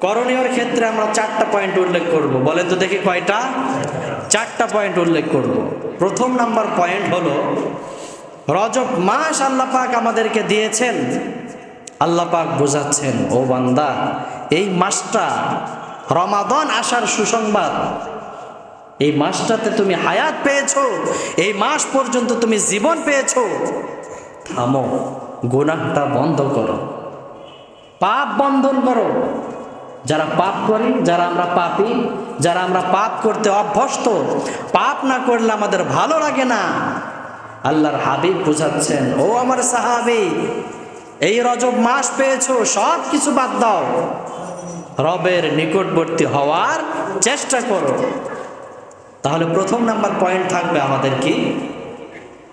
করণীয়র ক্ষেত্রে আমরা চারটা পয়েন্ট উল্লেখ করব। বলেন তো দেখি কয়টা? চারটা পয়েন্ট উল্লেখ করব। প্রথম নাম্বার পয়েন্ট হলো, রজব মাস আল্লাহ পাক আমাদেরকে দিয়েছেন। আল্লাহ পাক বোঝাচ্ছেন, ও বান্দা, এই মাসটা রমাদন আসার সুসংবাদ। এই মাসটাতে তুমি হায়াত পেয়েছ, এই মাস পর্যন্ত তুমি জীবন পেয়েছ। থামো, গুনাহটা বন্ধ করো। পাপ বন্ধন করো। যারা পাপ করি, যারা আমরা পাপি, যারা আমরা পাপ করতে অভ্যস্ত, পাপ না করলে আমাদের ভালো লাগে না। আল্লাহর হাবিব বুঝাচ্ছেন, ও আমার সাহাবি, এই রজব মাস পেয়েছ, সব কিছু বাদ দাও। রবের নিকটবর্তী হওয়ার চেষ্টা করো। তাহলে প্রথম নাম্বার পয়েন্ট থাকবে আমাদের কি?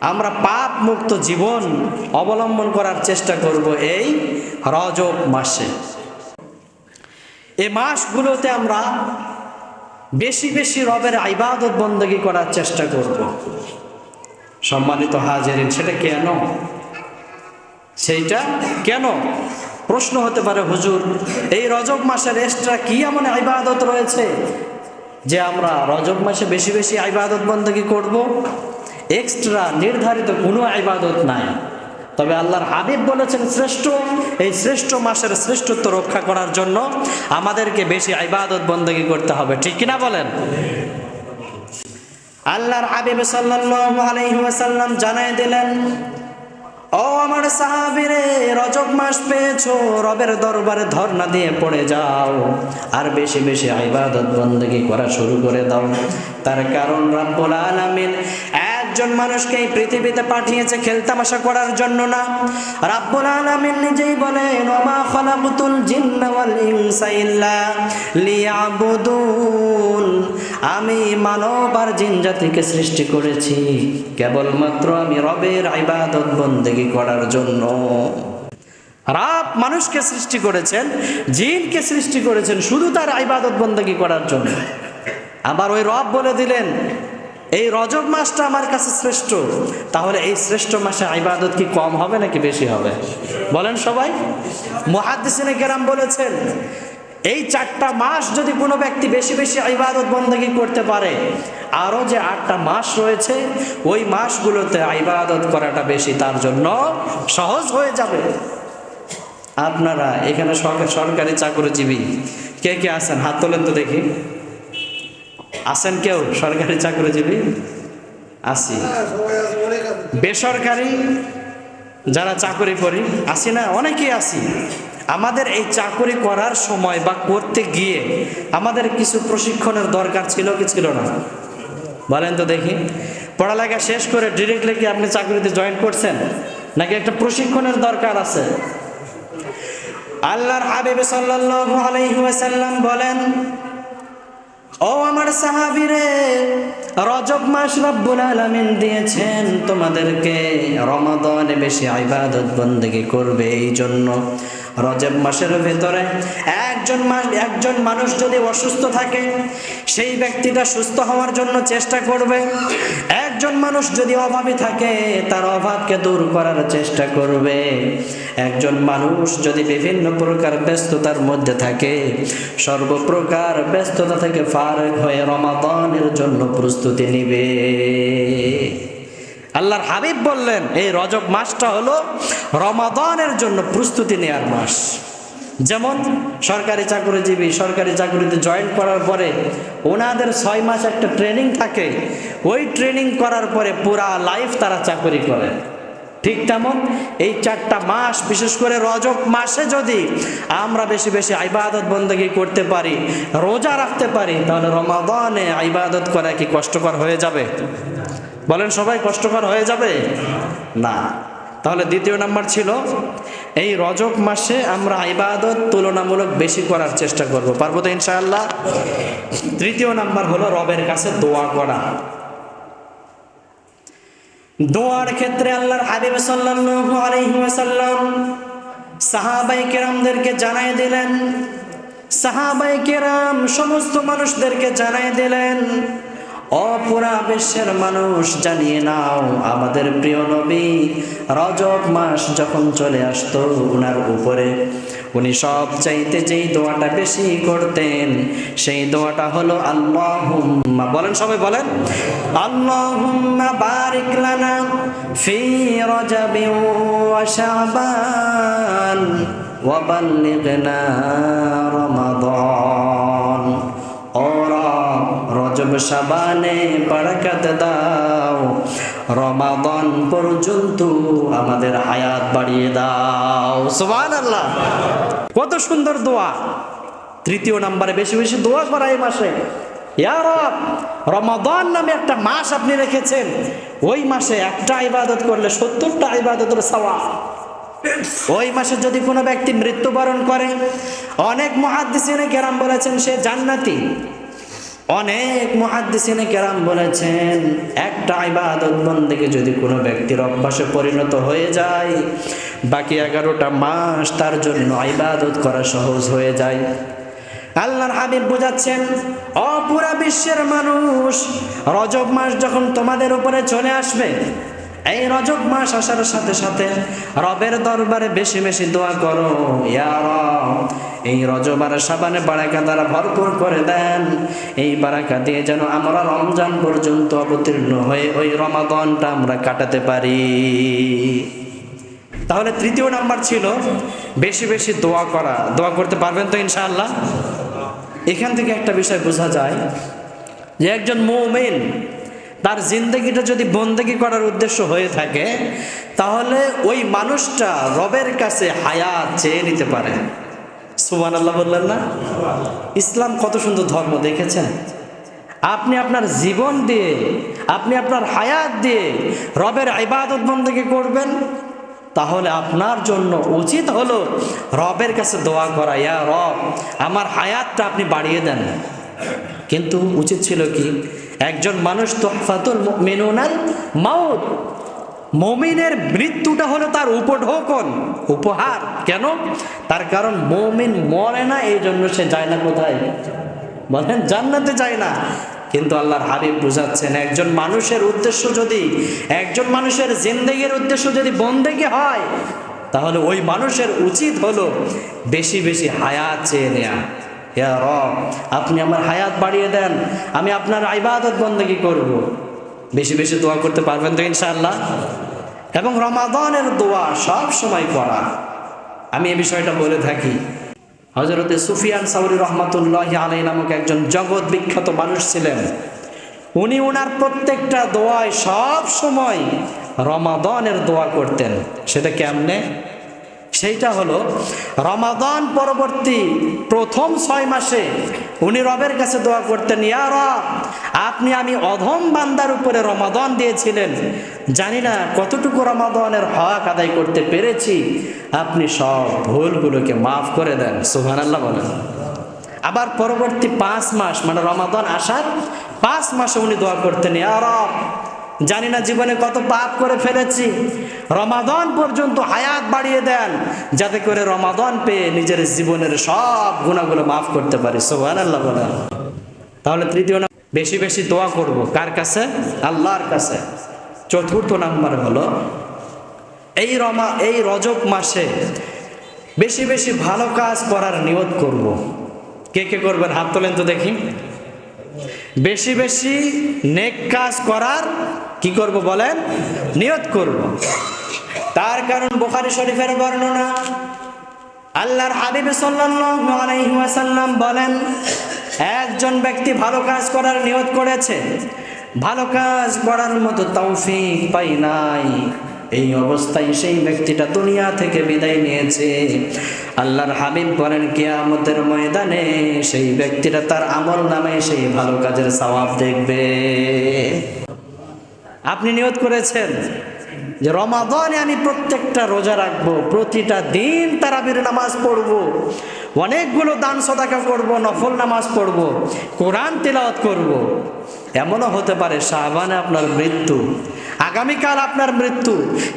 আমরা পাপ মুক্ত জীবন অবলম্বন করার চেষ্টা করব এই রজব মাসে। এই মাসগুলোতে আমরা বেশি বেশি রবের আইবাদত বন্দী করার চেষ্টা করব। সম্মানিত হাজিরিন, সেটা কেন? সেইটা কেন? প্রশ্ন হতে পারে, হুজুর, এই রজব মাসের এক্সট্রা কি এমন আইবাদত রয়েছে যে আমরা রজব মাসে বেশি বেশি আইবাদত বন্দী করব? এক্সট্রা নির্ধারিত কোনো আইবাদত নাই। তবে আল্লাহর হাবিব বলেছেন, শ্রেষ্ঠ, এই শ্রেষ্ঠ মাসের শ্রেষ্ঠত্ব রক্ষা করার জন্য আমাদেরকে বেশি আইবাদত বন্দী করতে হবে। ঠিক কিনা বলেন? আল্লাহর হাবিব ওয়াসাল্লাম জানাই দিলেন, ও আমার সাহাবিরে, রজব মাস পেয়েছ, রবের দরবারে ধর্ণা দিয়ে পড়ে যাও, আর বেশি বেশি আইবাদত বন্দেগী করা শুরু করে দাও। তার কারণ রাব্বুল আলামিন একজন মানুষকে এই পৃথিবীতে পাঠিয়েছে খেলতামাশা করার জন্য না। রাব্বুল আলামিন নিজেই বলেন, ওমা খলাকুতুল জিন্না ওয়াল ইনসা ইল্লা লিয়াবুদুন। আমি মানব আর জিন জাতিকে সৃষ্টি করেছি, কেবলমাত্র আমি রবের ইবাদত বন্দেগী করার জন্য। রাব মানুষকে সৃষ্টি করেছেন, জিনকে সৃষ্টি করেছেন শুধু তার ইবাদত বন্দেগী করার জন্য। আবার ওই রব বলে দিলেন এই রজব মাসটা আমার কাছে শ্রেষ্ঠ। তাহলে এই শ্রেষ্ঠ মাসে ইবাদত কি কম হবে নাকি বেশি হবে? বলেন সবাই। মহাদ্দিসিনে কেরাম বলেছেন, এই চারটা মাস যদি কোনো ব্যক্তি বেশি বেশি ইবাদত বন্দী করতে পারে, আরও যে আটটা মাস রয়েছে, ওই মাসগুলোতে ইবাদত করাটা বেশি তার জন্য সহজ হয়ে যাবে। আপনারা এখানে সরকারি চাকরিজীবী, কে কে আছেন? হাত তোলেন তো দেখি। আছেন কেউ? সরকারি চাকরিজীবী? আসি বেসরকারি যারা চাকরি করি আসি না? অনেকেই আসি আমাদের এই চাকরি করার সময় বা করতে গিয়ে আমাদের কিছু প্রশিক্ষণের দরকার ছিল কি ছিল না? বলেন তো দেখি। পড়ালেখা শেষ করে ডিরেক্টলি কি আপনি চাকরিতে জয়েন করছেন? নাকি একটা প্রশিক্ষণের দরকার আছে? আল্লাহর হাবিব সাল্লাল্লাহু আলাইহি ওয়াসাল্লাম বলেন ও আমার সাহাবিরে, রজব মাস রব্বুল আলামিন দিয়েছেন তোমাদেরকে, রমাদানে বেশি ইবাদত বন্দেগী করবে এই জন্য রজব মাসের ভেতরে একজন একজন মানুষ যদি অসুস্থ থাকে, সেই ব্যক্তিটা সুস্থ হওয়ার জন্য চেষ্টা করবে। একজন মানুষ যদি অভাবে থাকে, তার অভাবকে দূর করার চেষ্টা করবে। একজন মানুষ যদি বিভিন্ন প্রকার ব্যস্ততার মধ্যে থাকে, সর্বপ্রকার ব্যস্ততা থেকে ফারেক হয়ে রমাদানের জন্য প্রস্তুতি নিবে। আল্লাহর হাবিব বললেন, এই রজব মাসটা হলো রমাদানের জন্য প্রস্তুতি নেওয়ার মাস। যেমন সরকারি চাকরিজীবী, সরকারি চাকরিতে জয়েন করার পরে ওনাদের ছয় মাস একটা ট্রেনিং থাকে। ওই ট্রেনিং করার পরে পুরা লাইফ তারা চাকরি করে। ঠিক তেমন এই চারটা মাস, বিশেষ করে রজব মাসে যদি আমরা বেশি বেশি ইবাদত বন্দী করতে পারি, রোজা রাখতে পারি, তাহলে রমাদানে ইবাদত করা কি কষ্টকর হয়ে যাবে? বলেন সবাই কষ্টকর হয়ে যাবে? না। তাহলে দ্বিতীয় নাম্বার ছিল এই রজব মাসে আমরা ইবাদত তুলনামূলক বেশি করার চেষ্টা করব। পারব তো ইনশাআল্লাহ? তৃতীয় নাম্বার হলো রবের কাছে দোয়া করা। দোয়ার ক্ষেত্রে আল্লাহর হাবিব সাল্লাল্লাহু আলাইহি ওয়াসাল্লাম সাহাবাই কেরামদেরকে জানাই দিলেন। সাহাবাই কেরাম সমস্ত মানুষদেরকে জানাই দিলেন অপুরা বিশ্বের মানুষ জানিয়ে নাও, আমাদের প্রিয় নবী রজব মাস যখন চলে আসতো উনার উপরে। উনি সব চাইতে যেই দোয়াটা বেশি করতেন, সেই দোয়াটা হলো, আল্লাহুম্মা বলেন সবাই বলেন। আল্লাহুম্মা বারিক লানা ফি রজবি ওয়া রমাদান। রজব শাবানে বরকত দাও। রমাদান পর্যন্ত আমাদের হায়াত বাড়িয়ে দাও। সুবহানাল্লাহ। কত সুন্দর দোয়া। তৃতীয় নম্বরে বেশি বেশি দোয়া করা এই মাসে। রমাদান নামে একটা মাস আপনি রেখেছেন। ওই মাসে একটা ইবাদত করলে সত্তরটা ইবাদতের সওয়াব। ওই মাসে যদি কোনো ব্যক্তি মৃত্যুবরণ করে, অনেক মহাদ্দিসিনে কেরাম বলেছেন সে জান্নাতি। অনেক মহাদ্দিসিনে কেরাম বলেছেন, একটা ইবাদত বন্দেকে যদি কোনো ব্যক্তির অভ্যাসে পরিণত হয়ে যায়, বাকি এগারোটা মাস তার জন্য ইবাদত করা সহজ হয়ে যায়। আল্লাহর হাবিব বোঝাচ্ছেন অপুরা বিশ্বের মানুষ, রজব মাস যখন তোমাদের উপরে চলে আসবে এই রজব মাস আসার সাথে সাথে রবের দরবারে বেশি বেশি দোয়া করো, ইয়া এই রজব আর সাবানে বারাকা দ্বারা ভরপুর করে দেন। এই বারাকা দিয়ে যেন আমরা রমজান পর্যন্ত অবতীর্ণ হয়ে ওই রমাদনটা আমরা কাটাতে পারি। তাহলে তৃতীয় নাম্বার ছিল বেশি বেশি দোয়া করা। দোয়া করতে পারবেন তো ইনশাআল্লাহ? এখান থেকে একটা বিষয় বোঝা যায় যে একজন মৌমেন তার জিন্দগিটা যদি বন্দেগি করার উদ্দেশ্য হয়ে থাকে, তাহলে ওই মানুষটা রবের কাছে হায়াত চেয়ে নিতে পারে। সুবান আল্লাহ বললেন না? ইসলাম কত সুন্দর ধর্ম দেখেছেন? আপনি আপনার জীবন দিয়ে, আপনি আপনার হায়াত দিয়ে রবের ইবাদত বন্দেগি করবেন, তাহলে আপনার জন্য উচিত হলো রবের কাছে দোয়া করা, ইয়া রব, আমার হায়াতটা আপনি বাড়িয়ে দেন। কিন্তু উচিত ছিল কি? একজন মানুষ, তোহফাতুল মেনুনাল মাউত। মমিনের মৃত্যুটা হলো তার উপঢৌকন, উপহার। কেন? তার কারণ মমিন মরে না এই জন্য সে যায় না কোথায়? বলেন, জান্নাতে যায় না। কিন্তু আল্লাহর হাবিব বুঝাচ্ছেন, একজন মানুষের উদ্দেশ্য যদি, একজন মানুষের জিন্দেগির উদ্দেশ্য যদি বন্দেগি হয়, তাহলে ওই মানুষের উচিত হলো বেশি বেশি হায়াত চেয়ে নেয়া। ইয়া রব, আপনি আমার হায়াত বাড়িয়ে দেন, আমি আপনার আইবাদত বন্দেগি করব। বেশি বেশি দোয়া করতে পারবেন তো ইনশাআল্লাহ? এবং রমাদানের দোয়া সব সময় করা আমি এ বিষয়টা বলে থাকি। হজরতে সুফিয়ান সাউরি রহমাতুল্লাহ আলাই নামক একজন জগৎ বিখ্যাত মানুষ ছিলেন। উনি ওনার প্রত্যেকটা দোয়ায় সব সময় রমাদানের দোয়া করতেন। সেটা কেমনে? সেইটা হলো রমাদান পরবর্তী প্রথম ছয় মাসে উনি রবের কাছে দোয়া করতেন, ইয়া রব, আপনি আমি অধম বান্দার উপরে রমাদান দিয়েছিলেন। জানি না কতটুকু রমাদানের হক আদায় করতে পেরেছি। আপনি সব ভুলগুলোকে মাফ করে দেন। সুহান আল্লাহ বলেন। আবার পরবর্তী পাঁচ মাস মানে রমাদান আসার পাঁচ মাসে উনি দোয়া করতেন, ইয়া রব জানি না জীবনে কত পাপ করে ফেলেছি। রমাদন পর্যন্ত হায়াত বাড়িয়ে দেন, যাতে করে রমাদন পেয়ে নিজের জীবনের সব গুণাগুলো মাফ করতে পারি। সোহান আল্লাহ বলেন। তাহলে তৃতীয় নাম, বেশি বেশি দোয়া করব। কার কাছে? আল্লাহর কাছে। চতুর্থ নাম্বার হলো, এই রমা, এই রজব মাসে বেশি বেশি ভালো কাজ করার নিয়ত করব। কে কে করবেন? হাত তোলেন তো দেখি। বেশি বেশি নেক কাজ করার কি করব বলেন? নিয়ত করব। তার কারণ বোখারি শরীফের বর্ণনা। আল্লাহর হাবিব ওয়াসাল্লাম বলেন, একজন ব্যক্তি ভালো কাজ করার নিয়ত করেছে, ভালো কাজ করার মতো তৌফিক পাই নাই। এই অবস্থায় সেই ব্যক্তিটা দুনিয়া থেকে বিদায় নিয়েছে। আল্লাহর হাবিব বলেন, কিয়ামতের ময়দানে সেই ব্যক্তিটা তার আমল নামে সেই ভালো কাজের সওয়াব দেখবে আপনি নিয়ত করেছেন যে রমাদনে আমি প্রত্যেকটা রোজা রাখব, প্রতিটা দিন তারাবির নামাজ পড়ব, অনেকগুলো দান সদাকা করব, নফল নামাজ পড়ব, কোরআন তেলাওয়াত করব। এমনও হতে পারে শাহবানে আপনার মৃত্যু, আগামীকাল আপনার মৃত্যু,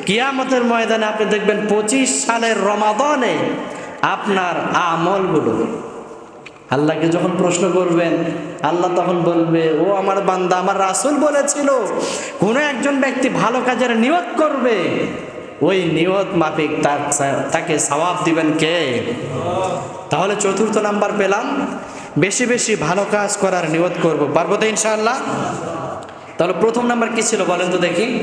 কিয়ামতের ময়দানে আপনি দেখবেন পঁচিশ সালের রমাদানে আপনার আমলগুলো। আল্লাহকে যখন প্রশ্ন করবেন, আল্লাহ তখন বলবে, ও আমার বান্দা, আমার রাসুল বলেছিল, কোনো একজন ব্যক্তি ভালো কাজের নিয়ত করবে। ওই নিয়ত মাফিক তার তাকে সওয়াব দিবেন কে? তাহলে চতুর্থ নাম্বার পেলাম, বেশি বেশি ভালো কাজ করার নিয়ত করব। পারব তো ইনশাআল্লাহ? তাহলে প্রথম নাম্বার কি ছিল বলেন তো দেখি।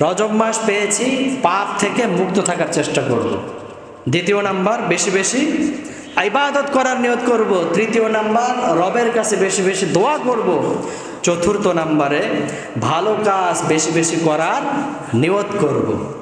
রজব মাস পেয়েছি, পাপ থেকে মুক্ত থাকার চেষ্টা করব। দ্বিতীয় নাম্বার, বেশি বেশি ইবাদত করার নিয়ত করব। তৃতীয় নাম্বার, রবের কাছে বেশি বেশি দোয়া করব। চতুর্থ নাম্বারে, ভালো কাজ বেশি বেশি করার নিয়ত করব।